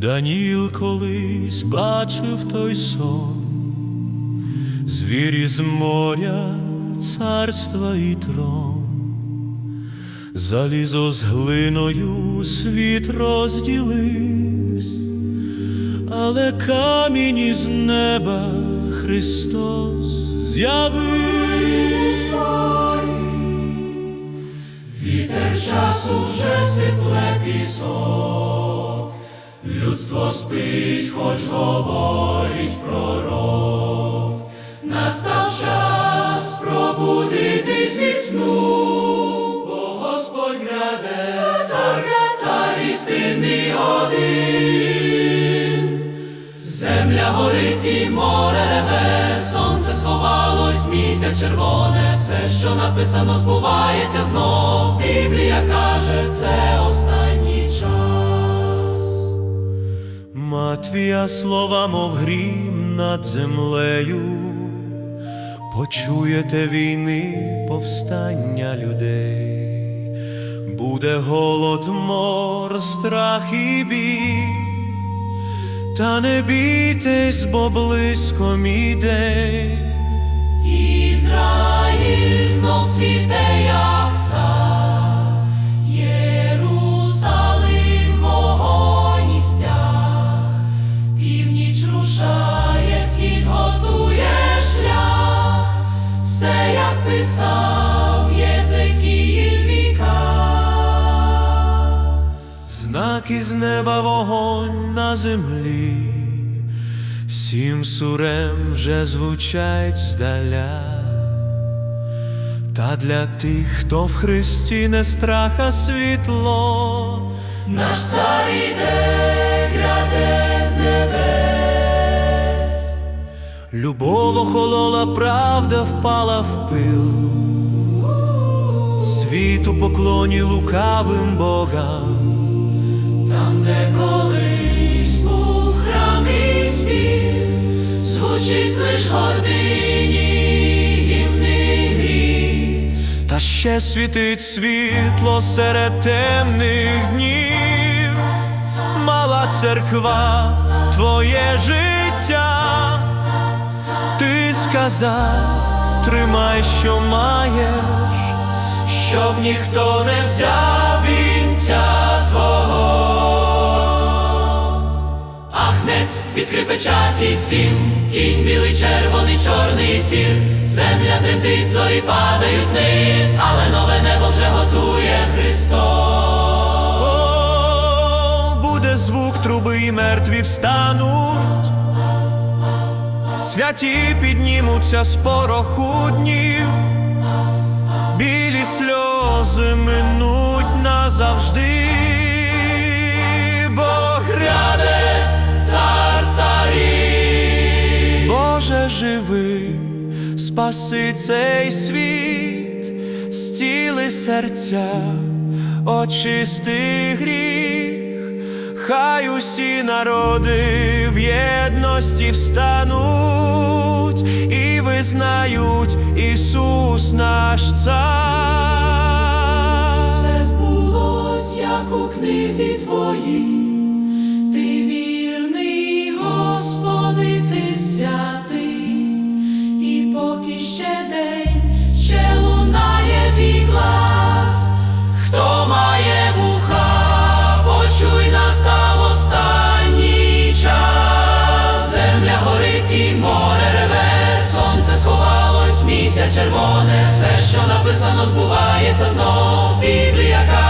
Даніл колись бачив той сон, звірі з моря, царства і трон, залізо з глиною світ розділивсь, але камінь із неба Христос з'явився. Вітер часу вже сипле пісок, людство спить, хоч говорить пророк. Настав час пробудитись від сну, Земля горить і море реве, сонце сховалось, місяць червоне, все, що написано, збувається знов. Біблія каже, це останній час. Матвія слова, мов грім над землею, почуєте війни, повстання людей, буде голод, мор, страх і бій. Та не бійтесь, бо близько мій день. Ізраїль знов цвіте, Знак із неба вогонь на землі, сім сурем вже звучать здаля. Та для тих, хто в Христі не страх, а світло, Наш цар іде, гряде з небес. любов охолола, правда впала в пил, світ у поклоні лукавим богам. Де колись був храм і звучить лиш гордині гріх. Та ще світить світло серед темних днів, мала церква, твоє життя, ти сказав, тримай, що маєш, щоб ніхто не взяв вінця Ахнець відкрив печаті сім, кінь білий, червоний, чорний і сір. Земля тремтить, зорі падають вниз, але нове небо вже готує Христос. О, буде звук труби і мертві встануть, святі піднімуться з пороху днів, білі сльози минуть назавжди, Бог гряде, живи, спаси цей світ, зціли серця, очисти гріх, хай усі народи в єдності встануть і визнають Ісус наш цар. Все збулось, як у книзі твоїй. Місяць червоне, все, що написано, збувається знов. Біблія каже.